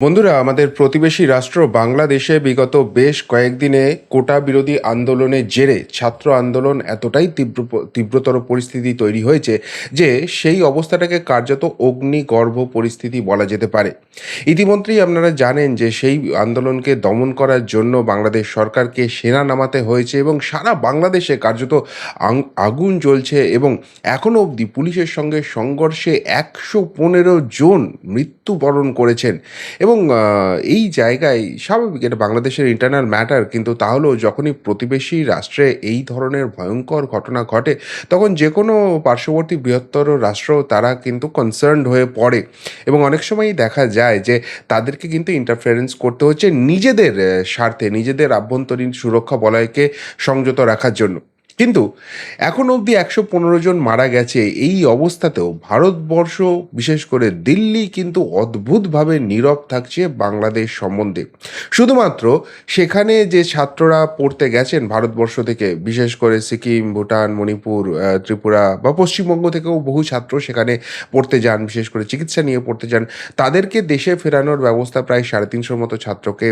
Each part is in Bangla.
বন্ধুরা, আমাদের প্রতিবেশী রাষ্ট্র বাংলাদেশে বিগত বেশ কয়েকদিনে কোটা বিরোধী আন্দোলনের জেরে ছাত্র আন্দোলন এতটাই তীব্র, তীব্রতর পরিস্থিতি তৈরি হয়েছে যে সেই অবস্থাটাকে কার্যত অগ্নিগর্ভ পরিস্থিতি বলা যেতে পারে। ইতিমধ্যেই আপনারা জানেন যে সেই আন্দোলনকে দমন করার জন্য বাংলাদেশ সরকারকে সেনা নামাতে হয়েছে এবং সারা বাংলাদেশে কার্যত আগুন জ্বলছে এবং এখনও অবধি পুলিশের সঙ্গে সংঘর্ষে একশো পনেরো জন মৃত্যুবরণ করেছেন। এবং এই জায়গায় স্বাভাবিক, এটা বাংলাদেশের ইন্টারনাল ম্যাটার কিন্তু তাহলেও যখনই প্রতিবেশী রাষ্ট্রে এই ধরনের ভয়ঙ্কর ঘটনা ঘটে, তখন যে কোনো পার্শ্ববর্তী বৃহত্তর রাষ্ট্র তারা কিন্তু কনসার্নড হয়ে পড়ে। এবং অনেক সময়ই দেখা যায় যে, তাদেরকে কিন্তু ইন্টারফারেন্স করতে হচ্ছে নিজেদের স্বার্থে, নিজেদের আভ্যন্তরীণ সুরক্ষা বলয়কে সংযত রাখার জন্য। কিন্তু এখন অবধি একশো পনেরো জন মারা গেছে এই অবস্থাতেও ভারতবর্ষ, বিশেষ করে দিল্লি, কিন্তু অদ্ভুতভাবে নীরব থাকছে বাংলাদেশ সম্বন্ধে। শুধুমাত্র সেখানে যে ছাত্ররা পড়তে গেছেন ভারতবর্ষ থেকে, বিশেষ করে সিকিম, ভুটান, মণিপুর ত্রিপুরা বা পশ্চিমবঙ্গ থেকেও বহু ছাত্র সেখানে পড়তে যান, বিশেষ করে চিকিৎসা নিয়ে পড়তে যান। তাদেরকে দেশে ফেরানোর ব্যবস্থা প্রায় সাড়ে তিনশোর মতো ছাত্রকে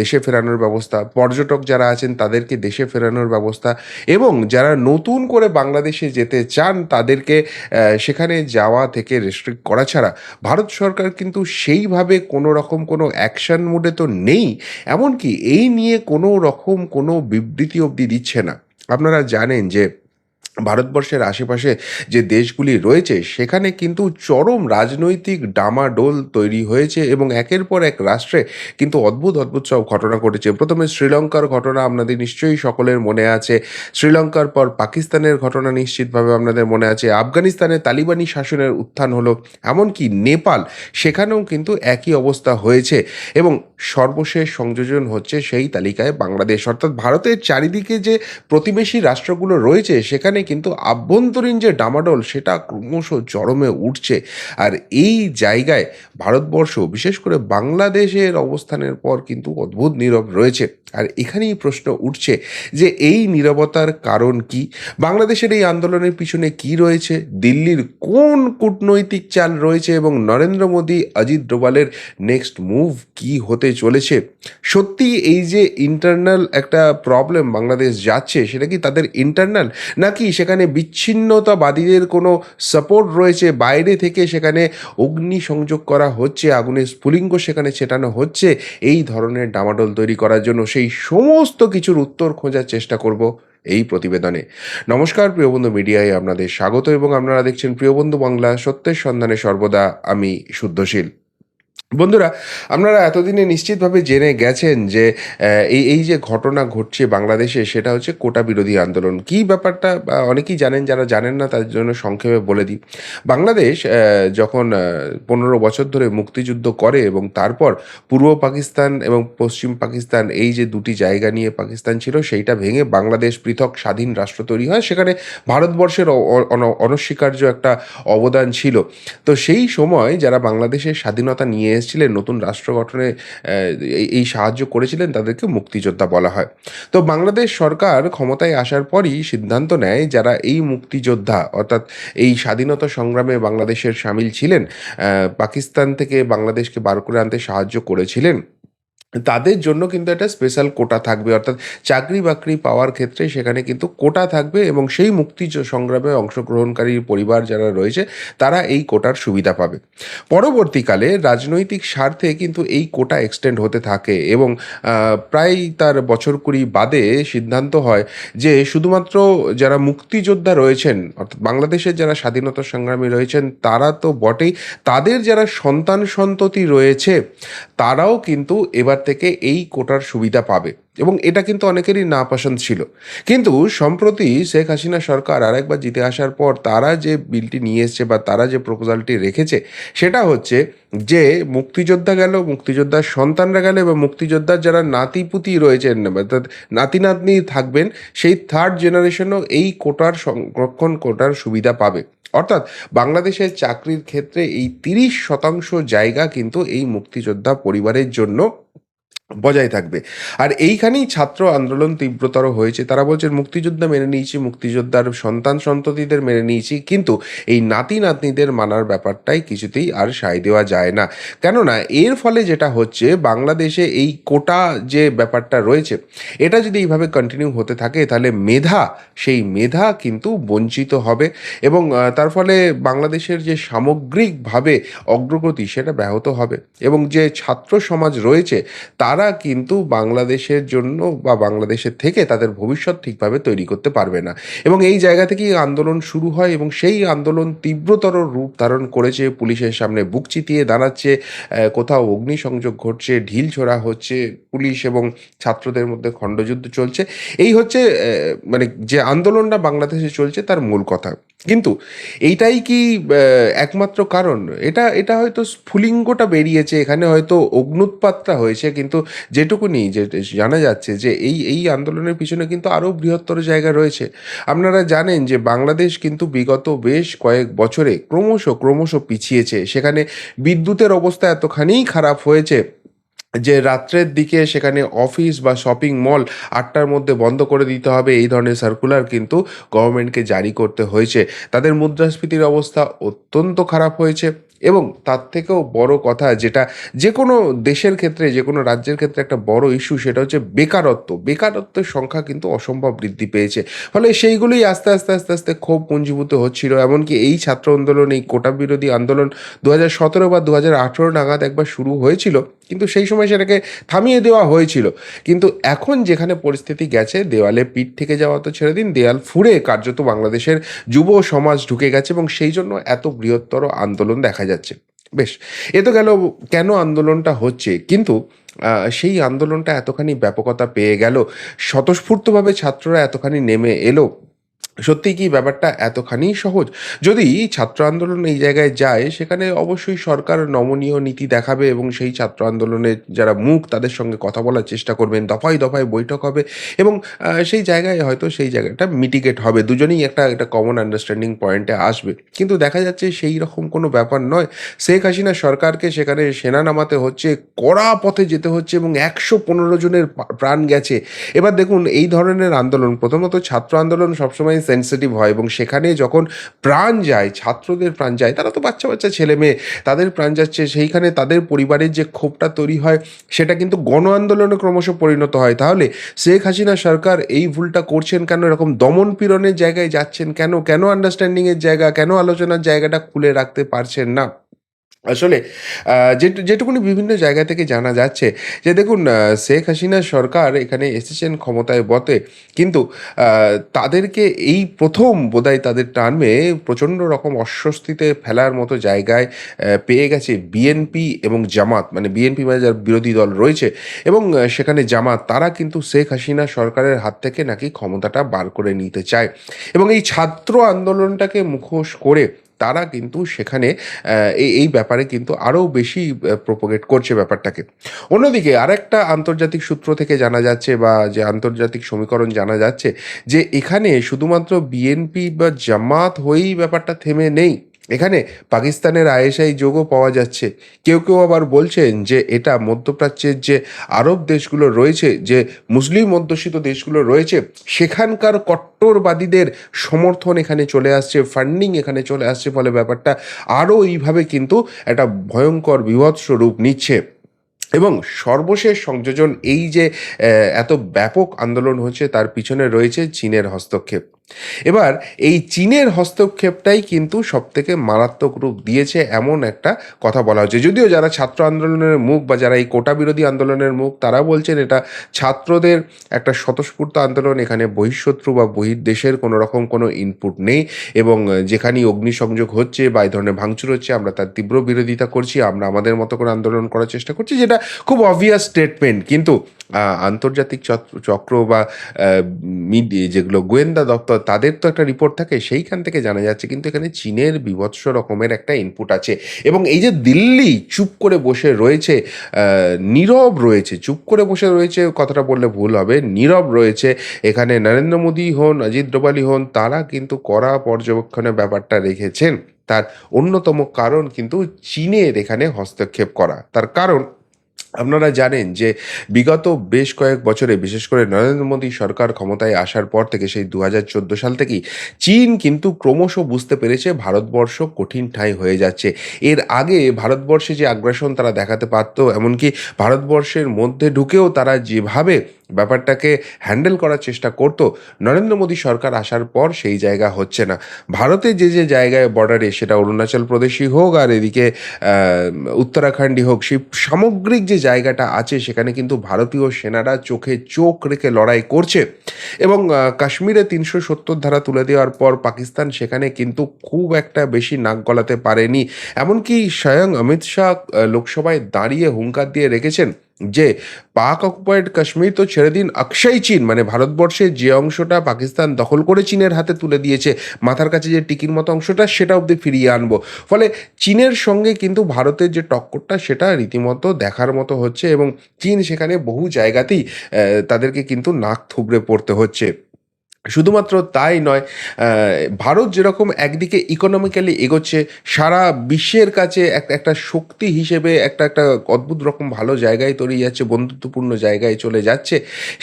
দেশে ফেরানোর ব্যবস্থা। পর্যটক যারা আছেন তাদেরকে দেশে ফেরানোর ব্যবস্থা। এবং যারা নতুন করে বাংলাদেশে যেতে চান, তাদেরকে সেখানে যাওয়া থেকে রেস্ট্রিক্ট করা ছাড়া ভারত সরকার কিন্তু সেইভাবে কোনো রকম কোনো অ্যাকশন মোডে তো নেই। এমনকি এই নিয়ে কোনো রকম কোনো বিবৃতি অবধি দিচ্ছে না। আপনারা জানেন যে ভারতবর্ষের আশেপাশে যে দেশগুলি রয়েছে, সেখানে কিন্তু চরম রাজনৈতিক ডামাডোল তৈরি হয়েছে এবং একের পর এক রাষ্ট্রে কিন্তু অদ্ভুত অদ্ভুত সব ঘটনা ঘটেছে। প্রথমে শ্রীলঙ্কার ঘটনা আপনাদের নিশ্চয়ই সকলের মনে আছে। শ্রীলঙ্কার পর পাকিস্তানের ঘটনা নিশ্চিতভাবে আপনাদের মনে আছে। আফগানিস্তানে তালিবানি শাসনের উত্থান হলো, এমনকি নেপাল, সেখানেও কিন্তু একই অবস্থা হয়েছে এবং সর্বশেষ সংযোজন হচ্ছে সেই তালিকায় বাংলাদেশ। অর্থাৎ ভারতের চারিদিকে যে প্রতিবেশী রাষ্ট্রগুলো রয়েছে, সেখানে কিন্তু আভ্যন্তরীণ যে ডামাডোল, সেটা ক্রমশ চরমে উঠছে। আর এই জায়গায় ভারতবর্ষ, বিশেষ করে বাংলাদেশের অবস্থানের পর কিন্তু অদ্ভুত নীরব রয়েছে। আর এখানেই প্রশ্ন উঠছে যে এই নীরবতার কারণ কি? বাংলাদেশের এই আন্দোলনের পিছনে কি রয়েছে? দিল্লির কোন কূটনৈতিক চাল রয়েছে? এবং নরেন্দ্র মোদী, অজিত ডোভালের নেক্সট মুভ কি হতে চলেছে? সত্যি এই যে ইন্টারনাল একটা প্রবলেম বাংলাদেশ যাচ্ছে, সেটা কি তাদের ইন্টারনাল নাকি সেখানে বিচ্ছিন্নতাবাদীদের কোনো সাপোর্ট রয়েছে, বাইরে থেকে সেখানে অগ্নি সংযোগ করা হচ্ছে আগুনের স্ফুলিঙ্গ সেখানে ছেটানো হচ্ছে, এই ধরনের ডামাডোল তৈরি করার জন্য সেই সমস্ত কিছুর উত্তর খোঁজার চেষ্টা করব এই প্রতিবেদনে। নমস্কার প্রিয়বন্ধু মিডিয়ায় আপনাদের স্বাগত এবং আপনারা দেখছেন প্রিয়বন্ধু বাংলা সত্যের সন্ধানে সর্বদা, আমি শুদ্ধশীল। বন্ধুরা, আপনারা এতদিনে নিশ্চিতভাবে জেনে গেছেন যে এই এই যে ঘটনা ঘটছে বাংলাদেশে, সেটা হচ্ছে কোটা বিরোধী আন্দোলন। কী ব্যাপারটা? অনেকেই জানেন, যারা জানেন না, তার জন্য সংক্ষেপে বলে দিই। বাংলাদেশ যখন পনেরো বছর ধরে মুক্তিযুদ্ধ করে এবং তারপর পূর্ব পাকিস্তান এবং পশ্চিম পাকিস্তান, এই যে দুটি জায়গা নিয়ে পাকিস্তান ছিল, সেইটা ভেঙে বাংলাদেশ পৃথক স্বাধীন রাষ্ট্র তৈরি হয়। সেখানে ভারতবর্ষের অনস্বীকার্য একটা অবদান ছিল। তো সেই সময় যারা বাংলাদেশের স্বাধীনতা নিয়ে এসেছিলেন, নতুন রাষ্ট্র গঠনে এই- সাহায্য করেছিলেন তাদেরকে মুক্তিযোদ্ধা বলা হয়। তো বাংলাদেশ সরকার ক্ষমতায় আসার পরই সিদ্ধান্ত নেয় যারা এই মুক্তিযোদ্ধা, অর্থাৎ এই স্বাধীনতা সংগ্রামে বাংলাদেশের সামিল ছিলেন পাকিস্তান থেকে বাংলাদেশকে বার করে আনতে সাহায্য করেছিলেন। তাদের জন্য কিন্তু একটা স্পেশাল কোটা থাকবে। অর্থাৎ চাকরি বাকরি পাওয়ার ক্ষেত্রে সেখানে কিন্তু কোটা থাকবে এবং সেই মুক্তি সংগ্রামে অংশগ্রহণকারী পরিবার যারা রয়েছে, তারা এই কোটার সুবিধা পাবে। পরবর্তীকালে রাজনৈতিক স্বার্থে কিন্তু এই কোটা এক্সটেন্ড হতে থাকে এবং প্রায় তার বছর কুড়ি বাদে সিদ্ধান্ত হয় যে শুধুমাত্র যারা মুক্তিযোদ্ধা রয়েছেন, অর্থাৎ বাংলাদেশের যারা স্বাধীনতা সংগ্রামী রয়েছেন, তারা তো বটেই। তাদের যারা সন্তান সন্ততি রয়েছে, তারাও কিন্তু এবার থেকে এই কোটার সুবিধা পাবে। এবং এটা কিন্তু অনেকেরই নাপসন্দ ছিল। কিন্তু সম্প্রতি শেখ হাসিনা সরকার আরেকবার জিতে আসার পর তারা যে বিলটি নিয়ে এসছে বা তারা যে প্রপোজালটি রেখেছে, সেটা হচ্ছে যে মুক্তিযোদ্ধা গেল, মুক্তিযোদ্ধার সন্তানরা গেল এবং মুক্তিযোদ্ধার যারা নাতিপুতি রয়েছেন অর্থাৎ নাতি নাতনি থাকবেন, সেই থার্ড জেনারেশনও এই কোটার সংরক্ষণ, কোটার সুবিধা পাবে। অর্থাৎ বাংলাদেশের চাকরির ক্ষেত্রে এই তিরিশ শতাংশ জায়গা কিন্তু এই মুক্তিযোদ্ধা পরিবারের জন্য বজায় থাকবে। আর এইখানেই ছাত্র আন্দোলন তীব্রতর হয়েছে। তারা বলছেন মুক্তিযোদ্ধা মেনে নিয়েছি, মুক্তিযোদ্ধার সন্তান সন্ততিদের মেনে নিয়েছি, কিন্তু এই নাতি নাতনিদের মানার ব্যাপারটাই কিছুতেই আর সায় দেওয়া যায় না। কেননা, এর ফলে যেটা হচ্ছে, বাংলাদেশে এই কোটা যে ব্যাপারটা রয়েছে, এটা যদি এইভাবে কন্টিনিউ হতে থাকে, তাহলে মেধা, সেই মেধা কিন্তু বঞ্চিত হবে এবং তার ফলে বাংলাদেশের যে সামগ্রিকভাবে অগ্রগতি, সেটা ব্যাহত হবে। এবং যে ছাত্র সমাজ রয়েছে, তারা কিন্তু বাংলাদেশের জন্য বা বাংলাদেশের থেকে তাদের ভবিষ্যৎ ঠিকভাবে তৈরি করতে পারবে না। এবং এই জায়গা থেকেই আন্দোলন শুরু হয় এবং সেই আন্দোলন তীব্রতর রূপ ধারণ করেছে। পুলিশের সামনে বুক চিতিয়ে দাঁড়াচ্ছে কোথাও অগ্নিসংযোগ ঘটছে, ঢিল ছোড়া হচ্ছে, পুলিশ এবং ছাত্রদের মধ্যে খণ্ডযুদ্ধ চলছে। এই হচ্ছে মানে যে আন্দোলনটা বাংলাদেশে চলছে তার মূল কথা। কিন্তু এইটাই কি একমাত্র কারণ? এটা এটা হয়তো স্ফুলিঙ্গটা বেরিয়েছে, এখানে হয়তো অগ্নুৎপাতটা হয়েছে, কিন্তু যেটুকুনি যে জানা যাচ্ছে যে এই এই আন্দোলনের পিছনে কিন্তু আরও বৃহত্তর জায়গা রয়েছে। আপনারা জানেন যে বাংলাদেশ কিন্তু বিগত বেশ কয়েক বছরে ক্রমশ ক্রমশ পিছিয়েছে। সেখানে বিদ্যুতের অবস্থা এতখানিই খারাপ হয়েছে যে রাত্রের দিকে সেখানে অফিস বা শপিং মল আটটার মধ্যে বন্ধ করে দিতে হবে। এই ধরনের সার্কুলার কিন্তু গভর্নমেন্টকে জারি করতে হয়েছে। তাদের মুদ্রাস্ফীতির অবস্থা অত্যন্ত খারাপ হয়েছে। এবং তার থেকেও বড় কথা যেটা যে কোনো দেশের ক্ষেত্রে যে কোনো রাজ্যের ক্ষেত্রে একটা বড় ইস্যু সেটা হচ্ছে বেকারত্ব। বেকারত্বের সংখ্যা কিন্তু অসম্ভব বৃদ্ধি পেয়েছে। ফলে সেইগুলোই আস্তে আস্তে আস্তে আস্তে ক্ষোভ পুঞ্জীভূত হচ্ছিল। এমনকি এই ছাত্র আন্দোলন, এই কোটা বিরোধী আন্দোলন দু হাজার সতেরো বা দু হাজার আঠেরো নাগাদ একবার শুরু হয়েছিল। কিন্তু সেই সময় সেটাকে থামিয়ে দেওয়া হয়েছিল। কিন্তু এখন যেখানে পরিস্থিতি গেছে, দেওয়ালে পিঠ থেকে যাওয়া তো ছেড়ে দিন, দেয়াল ফুঁড়ে কার্যত বাংলাদেশের যুব সমাজ ঢুকে গেছে এবং সেই জন্য এত বৃহত্তর আন্দোলন দেখা যাচ্ছে। বেশ, এ তো গেল কেন আন্দোলনটা হচ্ছে? কিন্তু সেই আন্দোলনটা এতখানি ব্যাপকতা পেয়ে গেল, স্বতঃস্ফূর্তভাবে ছাত্ররা এতখানি নেমে এলো সত্যি কি ব্যাপারটা এতখানি সহজ? যদি ছাত্র আন্দোলন এই জায়গায় যায়, সেখানে অবশ্যই সরকার নমনীয় নীতি দেখাবে এবং সেই ছাত্র আন্দোলনের যারা মুখ, তাদের সঙ্গে কথা বলার চেষ্টা করবেন, দফায় দফায় বৈঠক হবে এবং সেই জায়গায় হয়তো সেই জায়গাটা মিটিগেট হবে। দুজনেই একটা একটা কমন আন্ডারস্ট্যান্ডিং পয়েন্টে আসবে। কিন্তু দেখা যাচ্ছে সেই রকম কোনো ব্যাপার নয়। শেখ হাসিনা সরকারকে সেখানে সেনা নামাতে হচ্ছে, কড়া পথে যেতে হচ্ছে এবং একশো পনেরো জনের প্রাণ গেছে। এবার দেখুন, এই ধরনের আন্দোলন, প্রথমত ছাত্র আন্দোলন সবসময় সেন্সিটিভ হয় এবং সেখানে যখন প্রাণ যায়, ছাত্রদের প্রাণ যায়, তারা তো বাচ্চা বাচ্চা ছেলে মেয়ে, তাদের প্রাণ যাচ্ছে, সেইখানে তাদের পরিবারের যে ক্ষোভটা তৈরি হয়, সেটা কিন্তু গণ আন্দোলনে ক্রমশ পরিণত হয়। তাহলে শেখ হাসিনা সরকার এই ভুলটা করছেন কেন? এরকম দমন পীড়নের জায়গায় যাচ্ছেন কেন? কেন আন্ডারস্ট্যান্ডিংয়ের জায়গা, কেন আলোচনার জায়গাটা খুলে রাখতে পারছেন না? আসলে যেটুকুনি বিভিন্ন জায়গা থেকে জানা যাচ্ছে যে দেখুন শেখ হাসিনা সরকার এখানে এসেছেন ক্ষমতায় বতে কিন্তু তাদেরকে এই প্রথম বোধহয় তাদের টার্মে প্রচণ্ড রকম অস্বস্তিতে ফেলার মতো জায়গায় পেয়ে গেছে বিএনপি এবং জামাত। মানে বিএনপি মানে যার বিরোধী দল রয়েছে। এবং সেখানে জামাত, তারা কিন্তু শেখ হাসিনা সরকারের হাত থেকে নাকি ক্ষমতাটা বার করে নিতে চায়। এবং এই ছাত্র আন্দোলনটাকে মুখোশ করে তারা কিন্তু সেখানে এই ব্যাপারে কিন্তু আরও বেশি প্রোপোগেট করছে ব্যাপারটাকে। অন্যদিকে আরেকটা আন্তর্জাতিক সূত্র থেকে জানা যাচ্ছে বা যে আন্তর্জাতিক সমীকরণ জানা যাচ্ছে যে এখানে শুধুমাত্র বিএনপি বা জামাত হয়েই ব্যাপারটা থেমে নেই। এখানে পাকিস্তানের আইএসআই যোগও পাওয়া যাচ্ছে। কেউ কেউ আবার বলছেন যে এটা মধ্যপ্রাচ্যের যে আরব দেশগুলো রয়েছে, যে মুসলিম অধ্যুষিত দেশগুলো রয়েছে, সেখানকার কট্টরবাদীদের সমর্থন এখানে চলে আসছে ফান্ডিং এখানে চলে আসছে, ফলে ব্যাপারটা আরও এইভাবে কিন্তু একটা ভয়ঙ্কর বিভৎস রূপ নিচ্ছে। এবং সর্বশেষ সংযোজন, এই যে এত ব্যাপক আন্দোলন হচ্ছে, তার পিছনে রয়েছে চীনের হস্তক্ষেপ। এবার এই চীনের হস্তক্ষেপটাই কিন্তু সবথেকে মারাত্মক রূপ দিয়েছে এমন একটা কথা বলা হচ্ছে যদিও যারা ছাত্র আন্দোলনের মুখ বা যারা এই কোটা বিরোধী আন্দোলনের মুখ, তারা বলছেন এটা ছাত্রদের একটা স্বতঃস্ফূর্ত আন্দোলন, এখানে বহিঃশত্রু বা বহির্দেশের কোনো রকম কোনো ইনপুট নেই এবং যেখানেই অগ্নিসংযোগ হচ্ছে বা এই ধরনের ভাঙচুর হচ্ছে, আমরা তার তীব্র বিরোধিতা করছি, আমরা আমাদের মতো করে আন্দোলন করার চেষ্টা করছি, যেটা খুব অবভিয়াস স্টেটমেন্ট কিন্তু আন্তর্জাতিক চক্র- বা মিডিয়া যেগুলো গোয়েন্দা দপ্তর তাদের তো একটা রিপোর্ট থাকে, সেইখান থেকে জানা যাচ্ছে কিন্তু এখানে চীনের বিভৎস রকমের একটা ইনপুট আছে। এবং এই যে দিল্লি চুপ করে বসে রয়েছে নীরব রয়েছে, চুপ করে বসে রয়েছে, কথাটা বললে ভুল হবে, নীরব রয়েছে, এখানে নরেন্দ্র মোদী হন, অজিত ডোভালি হন, তারা কিন্তু কড়া পর্যবেক্ষণের ব্যাপারটা রেখেছেন। তার অন্যতম কারণ কিন্তু চীনের এখানে হস্তক্ষেপ করা। তার কারণ আপনারা জানেন যে বিগত বেশ কয়েক বছরে, বিশেষ করে নরেন্দ্র মোদী সরকার ক্ষমতায় আসার পর থেকে সেই দু হাজার চোদ্দ সাল থেকেই চীন কিন্তু ক্রমশ বুঝতে পেরেছে ভারতবর্ষ কঠিন ঠাঁই হয়ে যাচ্ছে। এর আগে ভারতবর্ষে যে আগ্রাসন তারা দেখাতে পারত, এমনকি ভারতবর্ষের মধ্যে ঢুকেও তারা যেভাবে ব্যাপারটাকে হ্যান্ডেল করার চেষ্টা করতো। নরেন্দ্র মোদী সরকার আসার পর সেই জায়গা হচ্ছে না। ভারতে যে যে জায়গায় বর্ডারে সেটা অরুণাচল প্রদেশই হোক আর এদিকে উত্তরাখণ্ডই হোক, সেই সামগ্রিক যে জায়গাটা আছে সেখানে কিন্তু ভারতীয় সেনারা চোখে চোখ রেখে লড়াই করছে। এবং কাশ্মীরে তিনশো সত্তর ধারা তুলে দেওয়ার পর পাকিস্তান সেখানে কিন্তু খুব একটা বেশি নাক গলাতে পারেনি। এমনকি স্বয়ং অমিত শাহ লোকসভায় দাঁড়িয়ে হুঙ্কার দিয়ে রেখেছেন যে পাক অকুপায়েড কাশ্মীর তো ছেড়ে দিন অক্ষয় চীন মানে ভারতবর্ষের যে অংশটা পাকিস্তান দখল করে চীনের হাতে তুলে দিয়েছে, মাথার কাছে যে টিকির মতো অংশটা সেটা অবধি ফিরিয়ে আনব। ফলে চীনের সঙ্গে কিন্তু ভারতের যে টক্করটা সেটা রীতিমতো দেখার মতো হচ্ছে এবং চীন সেখানে বহু জায়গাতেই তাদেরকে কিন্তু নাক থুবড়ে পড়তে হচ্ছে। শুধুমাত্র তাই নয় ভারত যেরকম একদিকে ইকোনমিক্যালি এগোচ্ছে, সারা বিশ্বের কাছে একটা একটা শক্তি হিসেবে একটা একটা অদ্ভুত রকম ভালো জায়গায় তৈরি যাচ্ছে, বন্ধুত্বপূর্ণ জায়গায় চলে যাচ্ছে।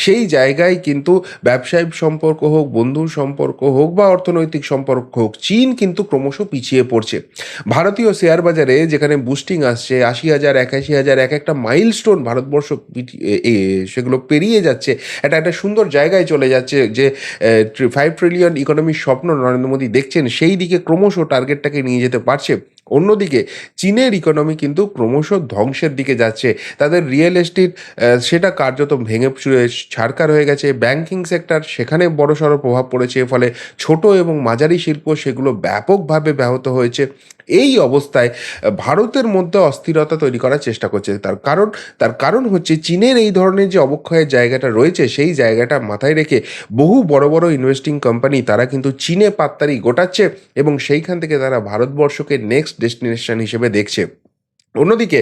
সেই জায়গায় কিন্তু ব্যবসায়িক সম্পর্ক হোক, বন্ধুর সম্পর্ক হোক বা অর্থনৈতিক সম্পর্ক হোক, চীন কিন্তু ক্রমশ পিছিয়ে পড়ছে। ভারতীয় শেয়ার বাজারে যেখানে বুস্টিং আসছে, আশি হাজার, একাশি হাজার, এক একটা মাইলস্টোন ভারতবর্ষ সেগুলো পেরিয়ে যাচ্ছে। এটা একটা সুন্দর জায়গায় চলে যাচ্ছে যে ফাইভ ট্রিলিয়ন ইকোনমির স্বপ্ন নরেন্দ্র মোদী দেখছেন সেই দিকে ক্রমশ টার্গেটটাকে নিয়ে যেতে পারছে। অন্যদিকে চীনের ইকোনমি কিন্তু ক্রমশ ধ্বংসের দিকে যাচ্ছে। তাদের রিয়েল এস্টেট সেটা কার্যত ভেঙে ছাড়কার হয়ে গেছে। ব্যাংকিং সেক্টর সেখানে বড়সড় প্রভাব পড়েছে ফলে ছোট এবং মাঝারি শিল্প সেগুলো ব্যাপকভাবে ব্যাহত হয়েছে। এই অবস্থায় ভারতের মধ্যে অস্থিরতা তৈরি করার চেষ্টা করছে। তার কারণ তার কারণ হচ্ছে চীনের এই ধরনের যে অবক্ষয়ের জায়গাটা রয়েছে, সেই জায়গাটা মাথায় রেখে বহু বড় বড় ইনভেস্টিং কোম্পানি তারা কিন্তু চীনে পাত্তারি গোটাচ্ছে এবং সেইখান থেকে তারা ভারতবর্ষকে নেক্সট ডেস্টিনেশন হিসেবে দেখছে। অন্যদিকে,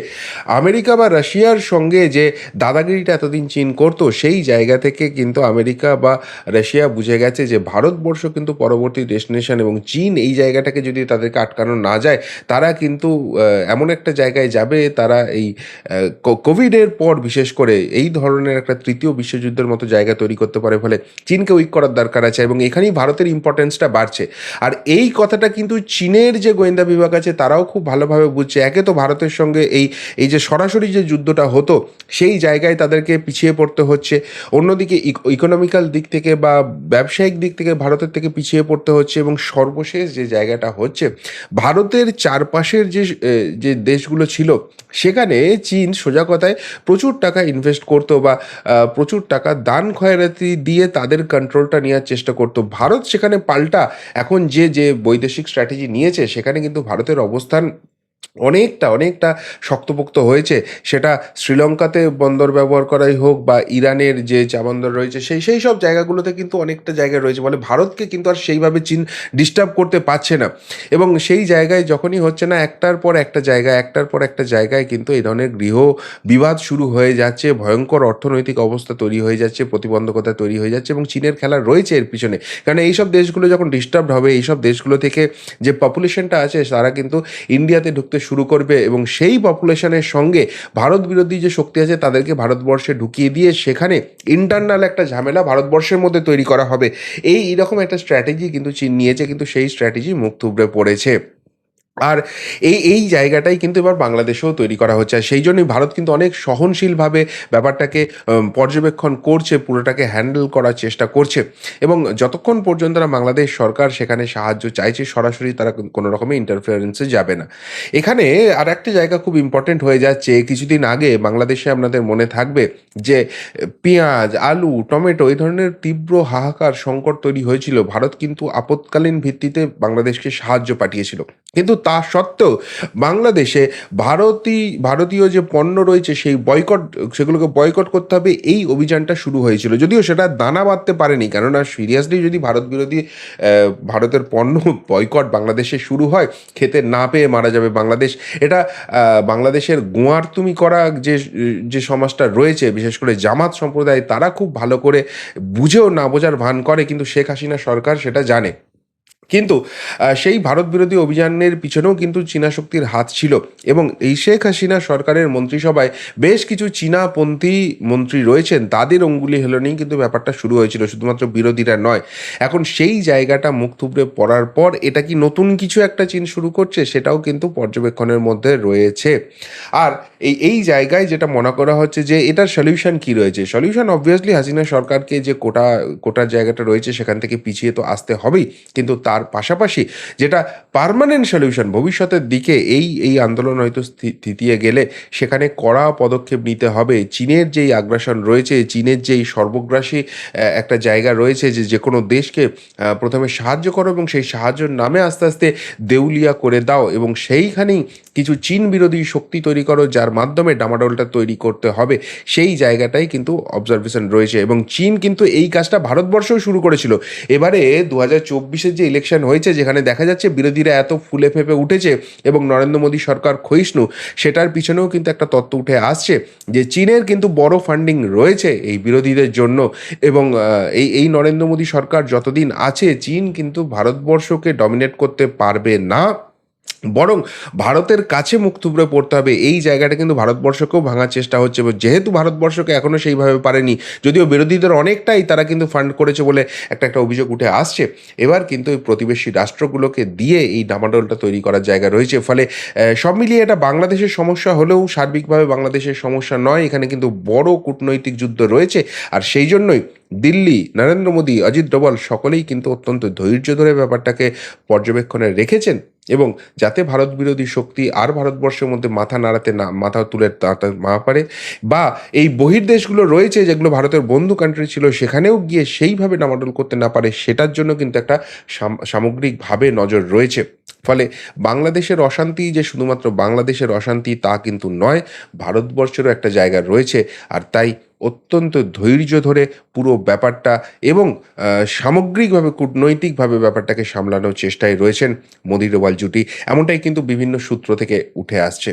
আমেরিকা বা রাশিয়ার সঙ্গে যে দাদাগিরিটা এতদিন চীন করতো, সেই জায়গা থেকে কিন্তু আমেরিকা বা রাশিয়া বুঝে গেছে যে ভারতবর্ষ কিন্তু পরবর্তী ডেস্টিনেশন এবং চীন এই জায়গাটাকে যদি তাদেরকে আটকানো না যায়, তারা কিন্তু এমন একটা জায়গায় যাবে, তারা এই কোভিডের পর বিশেষ করে এই ধরনের একটা তৃতীয় বিশ্বযুদ্ধের মতো জায়গা তৈরি করতে পারে ফলে চীনকে উইক করার দরকার আছে এবং এখানেই ভারতের ইম্পর্টেন্সটা বাড়ছে। আর এই কথাটা কিন্তু চীনের যে গোয়েন্দা বিভাগ আছে, তারাও খুব ভালোভাবে বুঝছে। একে তো ভারতের সঙ্গে এই এই যে সরাসরি যে যুদ্ধটা হতো, সেই জায়গায় তাদেরকে পিছিয়ে পড়তে হচ্ছে। অন্যদিকে ইকোনমিক্যাল দিক থেকে বা ব্যবসায়িক দিক থেকে ভারতের থেকে পিছিয়ে পড়তে হচ্ছে এবং সর্বশেষ যে জায়গাটা হচ্ছে, ভারতের চারপাশের যে যে দেশগুলো ছিল, সেখানে চীন সোজা কথায় প্রচুর টাকা ইনভেস্ট করতো বা প্রচুর টাকা দান খয়রাতি দিয়ে তাদের কন্ট্রোলটা নেওয়ার চেষ্টা করতো। ভারত সেখানে পাল্টা এখন যে যে বৈদেশিক স্ট্র্যাটেজি নিয়েছে, সেখানে কিন্তু ভারতের অবস্থান অনেকটা অনেকটা শক্তপোক্ত হয়েছে। সেটা শ্রীলঙ্কাতে বন্দর ব্যবহার করাই হোক বা ইরানের যে চা বন্দর রয়েছে, সেই সেই সব জায়গাগুলোতে কিন্তু অনেকটা জায়গা রয়েছে। বলে ভারতকে কিন্তু আর সেইভাবে চীন ডিস্টার্ব করতে পারছে না। এবং সেই জায়গায় যখনই হচ্ছে না, একটার পর একটা জায়গা, একটার পর একটা জায়গায় কিন্তু এই ধরনের গৃহ বিবাদ শুরু হয়ে যাচ্ছে। ভয়ঙ্কর অর্থনৈতিক অবস্থা তৈরি হয়ে যাচ্ছে, প্রতিবন্ধকতা তৈরি হয়ে যাচ্ছে এবং চীনের খেলা রয়েছে এর পিছনে। কারণ এইসব দেশগুলো যখন ডিস্টার্ব হবে, এইসব দেশগুলো থেকে যে পপুলেশনটা আছে, তারা কিন্তু ইন্ডিয়াতে ঢুকতে শুরু করবে এবং সেই পপুলেশনের সঙ্গে ভারত বিরোধী যে শক্তি আছে তাদেরকে ভারতবর্ষে ঢুকিয়ে দিয়ে সেখানে ইন্টারনাল একটা ঝামেলা ভারতবর্ষের মধ্যে তৈরি করা হবে। এই এরকম একটা স্ট্র্যাটেজি কিন্তু চীন নিয়েছে, কিন্তু সেই স্ট্র্যাটেজি মুখ থুবড়ে পড়েছে। আর এই এই জায়গাটাই কিন্তু এবার বাংলাদেশেও তৈরি করা হচ্ছে। আর সেই জন্যই ভারত কিন্তু অনেক সহনশীলভাবে ব্যাপারটাকে পর্যবেক্ষণ করছে, পুরোটাকে হ্যান্ডেল করার চেষ্টা করছে। এবং যতক্ষণ পর্যন্ত না বাংলাদেশ সরকার সেখানে সাহায্য চাইছে, সরাসরি তারা কোনো রকমের ইন্টারফারেন্সে যাবে না। এখানে আর একটা জায়গা খুব ইম্পর্টেন্ট হয়ে যাচ্ছে। কিছুদিন আগে বাংলাদেশে আপনাদের মনে থাকবে যে, পেঁয়াজ, আলু, টমেটো এই ধরনের তীব্র হাহাকার সংকট তৈরি হয়েছিল। ভারত কিন্তু আপৎকালীন ভিত্তিতে বাংলাদেশকে সাহায্য পাঠিয়েছিল। কিন্তু তা সত্ত্বেও বাংলাদেশে ভারতী, ভারতীয় যে পণ্য রয়েছে সেই বয়কট সেগুলোকে বয়কট করতে হবে, এই অভিযানটা শুরু হয়েছিল। যদিও সেটা দানা বাঁধতে পারেনি, কেননা সিরিয়াসলি যদি ভারত বিরোধী ভারতের পণ্য বয়কট বাংলাদেশে শুরু হয়, খেতে না পেয়ে মারা যাবে বাংলাদেশ। এটা বাংলাদেশের গোয়ার তুমি করা যে যে সমাজটা রয়েছে, বিশেষ করে জামাত সম্প্রদায়, তারা খুব ভালো করে বুঝেও না বোঝার ভান করে, কিন্তু শেখ হাসিনা সরকার সেটা জানে। কিন্তু সেই ভারত বিরোধী অভিযানের পিছনেও কিন্তু চীনা শক্তির হাত ছিল এবং এই শেখ হাসিনা সরকারের মন্ত্রিসভায় বেশ কিছু চীনাপন্থী মন্ত্রী রয়েছেন, তাদের অঙ্গুলি হেলনেই কিন্তু ব্যাপারটা শুরু হয়েছিল, শুধুমাত্র বিরোধীরা নয়। এখন সেই জায়গাটা মুখ থুবড়ে পড়ার পর এটা কি নতুন কিছু একটা চীন শুরু করছে সেটাও কিন্তু পর্যবেক্ষণের মধ্যে রয়েছে। আর এই এই জায়গায় যেটা মনে করা হচ্ছে যে এটার সলিউশন কি রয়েছে? সলিউশন অবভিয়াসলি হাসিনা সরকারকে যে কোটা, কোটার জায়গাটা রয়েছে সেখান থেকে পিছিয়ে তো আসতে হবেই, কিন্তু তার পাশাপাশি যেটা পারমানেন্ট সলিউশন ভবিষ্যতের দিকে এই এই আন্দোলন হয়তো স্থিতিয়ে থিতিয়ে গেলে সেখানে কড়া পদক্ষেপ নিতে হবে। চীনের যেই আগ্রাসন রয়েছে, চীনের যেই সর্বগ্রাসী একটা জায়গা রয়েছে যে যে কোনো দেশকে প্রথমে সাহায্য করো এবং সেই সাহায্যের নামে আস্তে আস্তে দেউলিয়া করে দাও এবং সেইখানেই কিছু চীন বিরোধী শক্তি তৈরি করো, যার মাধ্যমে ডামাডোলটা তৈরি করতে হবে। সেই জায়গাটাই কিন্তু অবজারভেশন রয়েছে এবং চীন কিন্তু এই কাজটা ভারতবর্ষও শুরু করেছিল। এবারে দু হাজার চব্বিশের যে ইলেকশন হয়েছে, যেখানে দেখা যাচ্ছে বিরোধীরা এত ফুলে ফেপে উঠেছে এবং নরেন্দ্র মোদী সরকার ক্ষয়িষ্ণু, সেটার পিছনেও কিন্তু একটা তত্ত্ব উঠে আসছে যে চীনের কিন্তু বড় ফান্ডিং রয়েছে এই বিরোধীদের জন্য এবং এই এই নরেন্দ্র মোদী সরকার যতদিন আছে, চীন কিন্তু ভারতবর্ষকে ডমিনেট করতে পারবে না। বরং ভারতের কাছে মুখ থুবড়ে পড়তে হবে। এই জায়গাটা কিন্তু ভারতবর্ষকেও ভাঙার চেষ্টা হচ্ছে যেহেতু ভারতবর্ষকে এখনও সেইভাবে পারেনি, যদিও বিরোধীদের অনেকটাই তারা কিন্তু ফান্ড করেছে বলে একটা একটা অভিযোগ উঠে আসছে। এবার কিন্তু এই প্রতিবেশী রাষ্ট্রগুলোকে দিয়ে এই ডামাডোলটা তৈরি করার জায়গা রয়েছে। ফলে সব মিলিয়ে এটা বাংলাদেশের সমস্যা হলেও সার্বিকভাবে বাংলাদেশের সমস্যা নয়। এখানে কিন্তু বড় কূটনৈতিক যুদ্ধ রয়েছে। আর সেই জন্যই দিল্লি, নরেন্দ্র মোদী, অজিত ডোভাল সকলেই কিন্তু অত্যন্ত ধৈর্য ধরে ব্যাপারটাকে পর্যবেক্ষণে রেখেছেন। এবং যাতে ভারত বিরোধী শক্তি আর ভারতবর্ষের মধ্যে মাথা নাড়াতে না, মাথা তুলে না পারে বা এই বহির্দেশগুলো রয়েছে যেগুলো ভারতের বন্ধু কান্ট্রি ছিল সেখানেও গিয়ে সেইভাবে নামাডল করতে না পারে, সেটার জন্য কিন্তু একটা সাম- সামগ্রিকভাবে নজর রয়েছে। ফলে বাংলাদেশের অশান্তি যে শুধুমাত্র বাংলাদেশের অশান্তি তা কিন্তু নয় ভারতবর্ষেরও একটা জায়গা রয়েছে। আর তাই অত্যন্ত ধৈর্য ধরে পুরো ব্যাপারটা এবং সামগ্রিকভাবে কূটনৈতিকভাবে ব্যাপারটাকে সামলানোর চেষ্টায় রয়েছেন মোদি ডোভাল জুটি। এমনটাই কিন্তু বিভিন্ন সূত্র থেকে উঠে আসছে।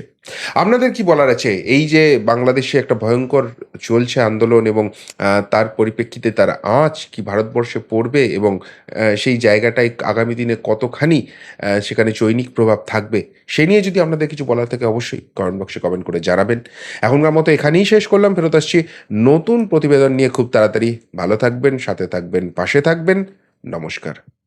আপনাদের কি বলার আছে? এই যে বাংলাদেশে একটা ভয়ঙ্কর চলছে আন্দোলন এবং তার পরিপ্রেক্ষিতে তার আঁচ কি ভারতবর্ষে পড়বে এবং সেই জায়গাটায় আগামী দিনে কতখানি আহ, সেখানে চৈনিক প্রভাব থাকবে, সে নিয়ে যদি আপনাদের কিছু বলার থাকে অবশ্যই কমেন্ট বক্সে কমেন্ট করে জানাবেন। এখনকার মতো এখানেই শেষ করলাম, ফেরত আসছি নতুন প্রতিবেদন নিয়ে। খুব তাড়াতাড়ি ভালো থাকবেন, সাথে থাকবেন, পাশে থাকবেন। নমস্কার।